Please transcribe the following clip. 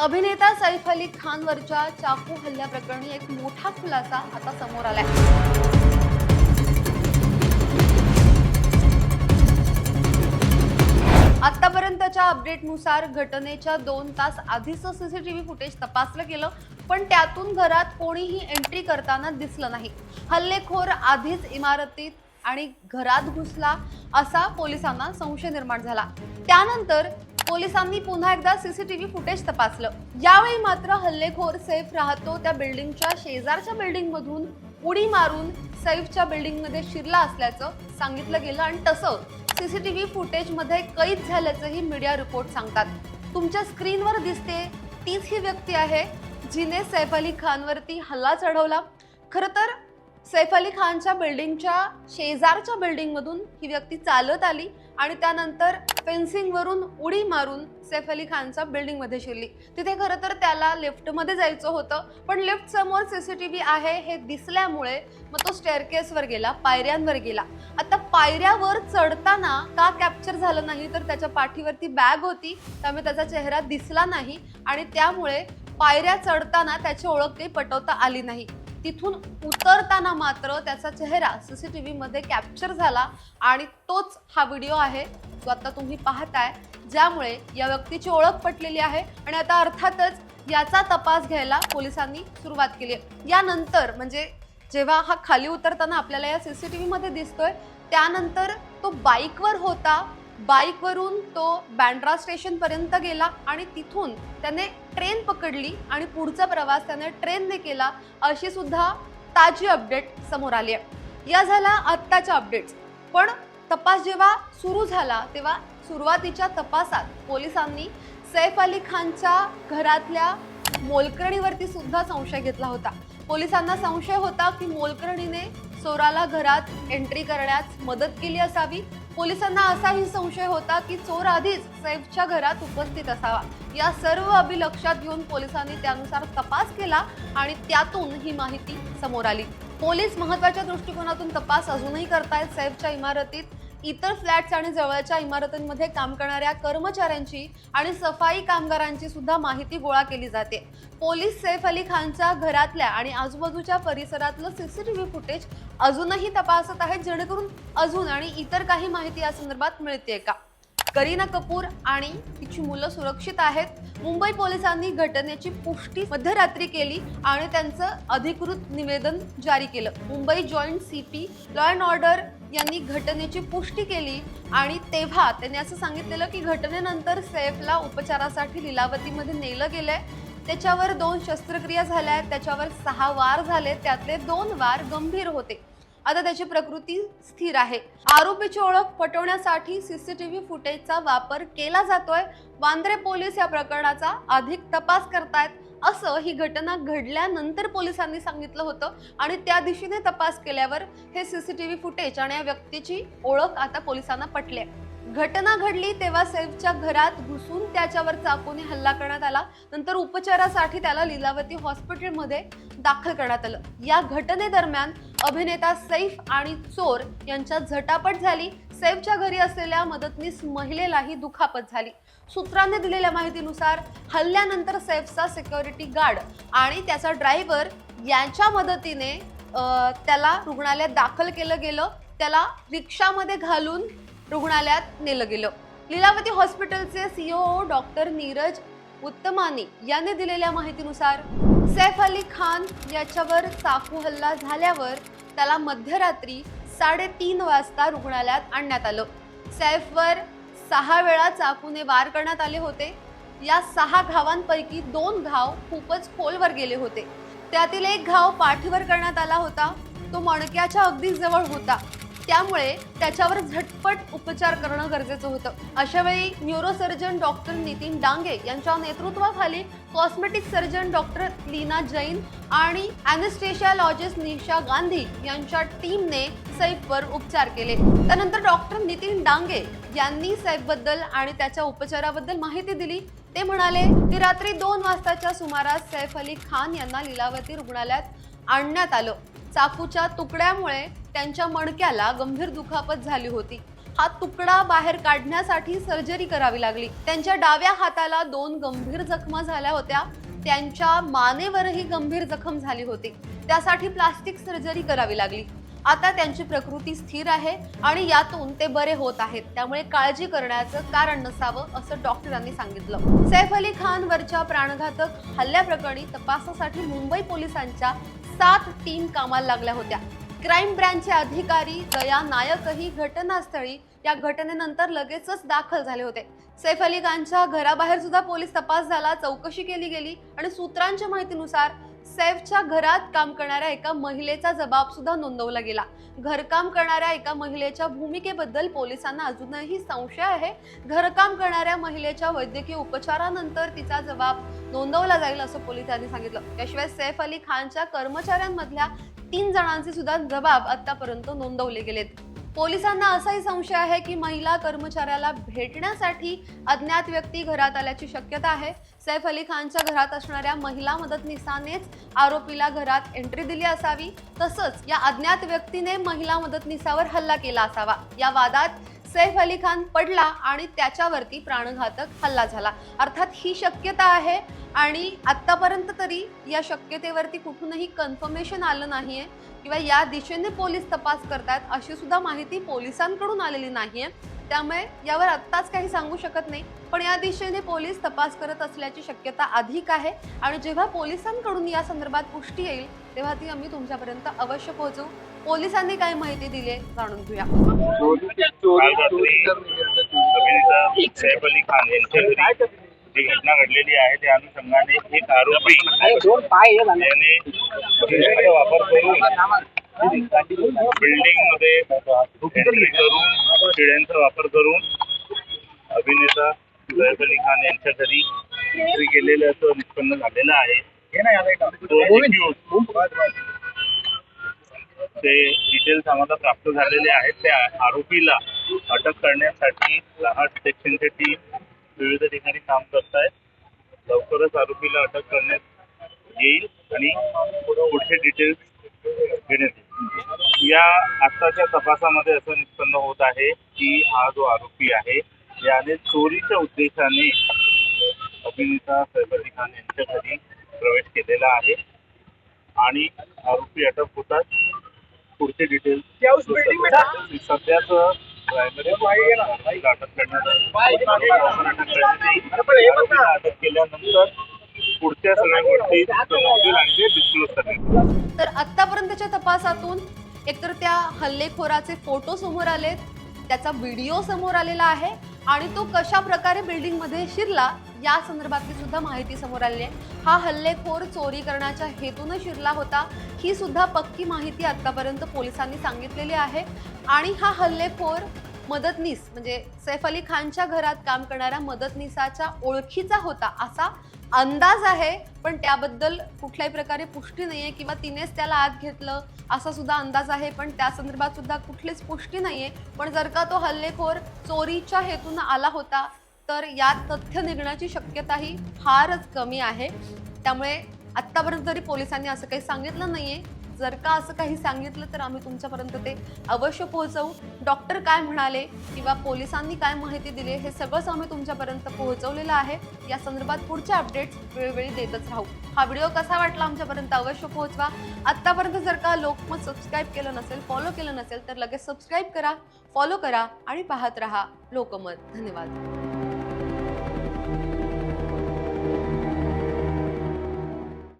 अभिनेता सैफ अली खानवरच्या चाकू हल्ल्याप्रकरणी एक मोठा खुलासा आता समोर आलाय. आतापर्यंतच्या अपडेटनुसार घटनेच्या दोन तास आधीच सीसीटीव्ही फुटेज तपासलं गेलं पण त्यातून घरात कोणीही एंट्री करताना दिसलं नाही. हल्लेखोर आधीच इमारतीत आणि घरात घुसला असा पोलिसांना संशय निर्माण झाला. त्यानंतर पोलिसांनी पुन्हा एकदा सीसीटीव्ही फुटेज तपासलं. यावेळी मात्र हल्लेखोर सैफ राहतो. त्या बिल्डिंगच्या शेजारच्या बिल्डिंग मधून उडी मारून सैफच्या बिल्डिंगमध्ये शिरला असल्याचं सांगितलं गेलं आणि तसं सीसीटीव्ही फुटेजमध्ये कैद झाल्याचंही मीडिया रिपोर्ट सांगतात. तुमच्या स्क्रीनवर दिसते तीच ही व्यक्ती आहे जिने सैफ अली खानवरती हल्ला चढवला. खरं तर सैफ अली खानच्या बिल्डिंगच्या शेजारच्या बिल्डिंगमधून ही व्यक्ती चालत आली. आणि त्यानंतर फेन्सिंगवरून उडी मारून सैफ अली खानचा बिल्डिंगमध्ये शिरली. तिथे खरं तर त्याला लिफ्टमध्ये जायचं होतं पण लिफ्ट समोर व्ही आहे हे दिसल्यामुळे मग तो स्टेअरकेसवर गेला पायऱ्यांवर गेला. आता पायऱ्यावर चढताना का कॅप्चर झालं नाही तर त्याच्या पाठीवरती बॅग होती त्यामुळे त्याचा चेहरा दिसला नाही आणि त्यामुळे पायऱ्या चढताना त्याची ओळख काही पटवता आली नाही. तिथून उतरताना मात्र त्याचा चेहरा सीसीटीव्ही मध्ये कॅप्चर झाला आणि तोच हा व्हिडिओ आहे जो आता तुम्ही पाहताय. ज्यामुळे या व्यक्तीची ओळख पटलेली आहे आणि आता अर्थातच याचा तपास घ्यायला पोलिसांनी सुरुवात केली आहे. यानंतर म्हणजे जेव्हा हा खाली उतरताना आपल्याला या सीसीटीव्ही मध्ये दिसतोय त्यानंतर तो बाईकवर होता बाईकवरून तो बँड्रा स्टेशनपर्यंत गेला आणि तिथून त्याने ट्रेन पकडली आणि पुढचा प्रवास त्याने ट्रेनने केला अशी सुद्धा ताजी अपडेट समोर आली आहे. या झाला आत्ताच्या अपडेट्स पण तपास जेव्हा सुरू झाला तेव्हा सुरुवातीच्या तपासात पोलिसांनी सैफ अली खानच्या घरातल्या मोलकरणीवरती सुद्धा संशय घेतला होता. पोलिसांना संशय होता की मोलकरणीने चोराला घरात एंट्री करण्यास मदत केली असावी पोलिसांना असाही संशय होता की चोर आधीच सैफच्या घरात उपस्थित असावा. या सर्व अभि लक्षात घेऊन पोलिसांनी त्यानुसार तपास केला आणि त्यातून ही माहिती समोर आली. पोलीस महत्त्वाच्या दृष्टिकोनातून तपास अजूनही करतायत. सैफच्या इमारतीत इतर फ्लॅट्स आणि जवळच्या इमारतींमध्ये काम करणाऱ्या कर्मचाऱ्यांची आणि सफाई कामगारांची सुद्धा माहिती गोळा केली जाते. पोलीस सैफ अली खानच्या घरातल्या आणि आजूबाजूच्या परिसरातलं सीसीटीव्ही फुटेज अजूनही तपासत आहेत जेणेकरून अजून आणि इतर काही माहिती या संदर्भात मिळते का? करीना कपूर आणि तिची मुलं सुरक्षित आहेत. मुंबई पोलिसांनी घटनेची पुष्टी मध्यरात्री केली आणि त्यांचं अधिकृत निवेदन जारी केलं. Mumbai joint C P law and order यांनी घटनेची पुष्टी केली आणि तेव्हा त्यांनी असं सांगितलेलं की घटनेनंतर सैफला उपचारासाठी लिलावतीमध्ये नेलं गेलंय. त्याच्यावर दोन शस्त्रक्रिया झाल्या आहेत. त्याच्यावर सहा वार झाले. त्यातले दोन वार गंभीर होते. आता त्याची प्रकृती स्थिर आहे आरोपीची ओळख पटवण्यासाठी सीसीटीव्ही फुटेजचा वापर केला जातोय वांद्रे पोलीस या प्रकरणाचा अधिक तपास करतायत असं ही घटना घडल्यानंतर पोलिसांनी सांगितलं होतं आणि त्या दिशेने तपास केल्यावर हे सीसीटीव्ही फुटेज आणि या व्यक्तीची ओळख आता पोलिसांना पटली आहे. घटना घडली तेव्हा सैफच्या घरात घुसून त्याच्यावर चाकूने हल्ला करण्यात आला. नंतर उपचारासाठी त्याला लीलावती हॉस्पिटलमध्ये दाखल करण्यात आलं. या घटनेदरम्यान अभिनेता सैफ आणि चोर यांच्यात झटापट झाली. सैफच्या घरी असलेल्या मदतनीस महिलेलाही दुखापत झाली. सूत्रांनी दिलेल्या माहितीनुसार हल्ल्यानंतर सैफचा सिक्युरिटी गार्ड आणि त्याचा ड्रायव्हर यांच्या मदतीने त्याला रुग्णालयात दाखल केलं गेलं. त्याला रिक्षामध्ये घालून रुग्णालयात नेलं गेलं. लीलावती हॉस्पिटलचे सीओ डॉक्टर नीरज उत्तमानी यांनी दिलेल्या माहितीनुसार सैफ अली खान याच्यावर चाकू हल्ला झाल्यावर त्याला मध्यरात्री साडेतीन वाजता रुग्णालयात आणण्यात आलं. सैफवर सहा वेळा चाकूने वार करण्यात आले होते. या सहा घावांपैकी दोन घाव खूपच खोलवर गेले होते. त्यातील एक घाव पाठीवर करण्यात आला होता. तो मणक्याच्या अगदी जवळ होता. त्यामुळे त्याच्यावर झटपट उपचार करणं गरजेचं होतं. अशा वेळी न्यूरोसर्जन डॉक्टर नितीन डांगे यांच्या नेतृत्वाखाली cosmetic surgeon doctor Leena Jain आणि अॅनेस्टेशियालॉजिस्ट निशा गांधी यांच्या टीमने सैफवर उपचार केले. त्यानंतर डॉक्टर नितीन डांगे यांनी सैफबद्दल आणि त्याच्या उपचाराबद्दल माहिती दिली. ते म्हणाले की रात्री दोन वाजताच्या सुमारास सैफ अली खान यांना लीलावती रुग्णालयात आणण्यात आलं. चाकूच्या तुकड्यामुळे त्यांच्या मणक्याला गंभीर दुखापत झाली होती. हा तुकडा बाहेर काढण्यासाठी सर्जरी करावी लागली. त्यांच्या डाव्या हाताला दोन गंभीर जखमा झाल्या होत्या. त्यांच्या मानेवरही गंभीर जखम झाली होती. त्यासाठी प्लास्टिक सर्जरी करावी लागली. आता त्यांची प्रकृती स्थिर आहे आणि यातून ते बरे होत आहेत. त्यामुळे काळजी करण्याचं कारण नसावं असं डॉक्टरांनी सांगितलं. सैफ अली खान वरच्या प्राणघातक हल्ल्याप्रकरणी तपासासाठी मुंबई पोलिसांच्या सात टीम कामाला लागल्या होत्या. क्राईम ब्रँचचे अधिकारी दया नायकही घटनास्थळी. या घटनेनंतर लगेचच दाखल झाले होते. सैफ अली खानच्या घराबाहेर सुद्धा पोलीस तपास झाला चौकशी केली गेली आणि सूत्रांच्या माहितीनुसार सैफच्या घरात काम करणाऱ्या एका महिलेचा जबाब सुद्धा नोंदवला गेला. घरकाम करणाऱ्या एका महिलेच्या भूमिकेबद्दल पोलिसांना अजूनही संशय आहे. घरकाम करणाऱ्या महिलेच्या वैद्यकीय उपचारानंतर तिचा जबाब नोंदवला जाईल असं पोलिसांनी सांगितलं. त्याशिवाय सैफ अली खानच्या कर्मचाऱ्यांमधल्या तीन जणांचे सुद्धा जबाब आतापर्यंत नोंदवले गेलेत. पोलिसांना असाही संशय आहे की महिला कर्मचाऱ्याला भेटण्यासाठी अज्ञात व्यक्ती घरात आल्याची शक्यता आहे. सैफ अली खानच्या घरात असणाऱ्या महिला मदतनीसानेच आरोपीला घरात एंट्री दिली असावी. तसंच या अज्ञात व्यक्तीने महिला मदतनीसावर हल्ला केला असावा. या वादात सैफ अली खान पडला आणि त्याच्यावरती प्राणघातक हल्ला झाला. अर्थात ही शक्यता आहे आणि आत्तापर्यंत तरी या शक्यतेवरती कुठूनही कन्फर्मेशन आलं नाहीये किंवा या दिशेने पोलीस तपास करतायत अशी सुद्धा माहिती पोलिसांकडून आलेली नाहीये. त्यामुळे यावर आत्ताच काही सांगू शकत नाही. पण या दिशेने पोलीस तपास करत असल्याची शक्यता अधिक आहे आणि जेव्हा पोलिसांकडून या संदर्भात पुष्टी येईल तेव्हा ती आम्ही तुमच्यापर्यंत अवश्य पोहोचवू. पोलिसांनी काय माहिती दिली जाणून घेऊया. काल रात्री अभिनेता सैफ अली खान यांच्या घरी जी घटना घडलेली आहे त्या अनुषंगाने एक आरोपी त्याने पाय वापर करून बिल्डिंगमध्ये एंट्री करून शिड्यांचा वापर करून अभिनेता सैफ अली खान यांच्या घरी एंट्री केलेलं असं निष्पन्न झालेलं आहे. तो accused डिटेल्स आम्हाला प्राप्त झालेले आहेत. त्या आरोपीला अटक करण्यासाठी लहान सेक्शनचे टीम विविध ठिकाणी काम करत आहेत लवकरच आरोपीला अटक करण्यात येईल आणि पुढचे डिटेल्स घेण्यात येईल. या आत्ताच्या तपासामध्ये असं निष्पन्न होत आहे की हा जो आरोपी आहे याने चोरीच्या उद्देशाने अभिनेता सैफ अली खान यांच्या घरी प्रवेश केलेला आहे. आणि आरोपी अटक होतात पुढचे डिटेल्स सध्याच प्रायमरी अटक करण्यात अटक करण्यात येईल आरोपीला अटक केल्यानंतर पुढच्या सगळ्या गोष्टी समजतील आणि ते डिस्क्लोज करण्यात येईल. तर आतापर्यंतच्या तपासातून एकतर त्या हल्लेखोराचे फोटो समोर आलेत त्याचा व्हिडिओ समोर आलेला आहे. आणि तो कशा प्रकारे बिल्डिंगमध्ये शिरला या संदर्भातली सुद्धा माहिती समोर आलेली आहे. हा हल्लेखोर चोरी करण्याच्या हेतून शिरला होता ही सुद्धा पक्की माहिती आतापर्यंत पोलिसांनी सांगितलेली आहे. आणि हा हल्लेखोर मदतनीस म्हणजे सैफ अली खानच्या घरात काम करणाऱ्या मदतनीसाच्या ओळखीचा होता असा अंदाज आहे पण त्याबद्दल कुठल्याही प्रकारे पुष्टी नाही आहे किंवा तिनेच त्याला आत घेतलं असा सुद्धा अंदाज आहे पण त्या संदर्भात सुद्धा कुठलीच पुष्टी नाही आहे पण जर का तो हल्लेखोर चोरीच्या हेतून आला होता तर यात तथ्य निघण्याची शक्यताही फारच कमी आहे. त्यामुळे आत्तापर्यंत तरी पोलिसांनी असं काही सांगितलं नाही आहे जर का असं काही सांगितलं तर आम्ही तुमच्यापर्यंत ते अवश्य पोहोचवू. डॉक्टर काय म्हणाले किंवा पोलिसांनी काय माहिती दिली हे सगळंच आम्ही तुमच्यापर्यंत पोहोचवलेलं आहे. या संदर्भात पुढचे अपडेट्स वेळोवेळी देतच राहू. हा व्हिडिओ कसा वाटला आमच्यापर्यंत अवश्य पोहोचवा. आत्तापर्यंत जर का लोकमत सबस्क्राईब केलं नसेल फॉलो केलं नसेल तर लगेच सबस्क्राईब करा फॉलो करा आणि पाहत रहा लोकमत. धन्यवाद.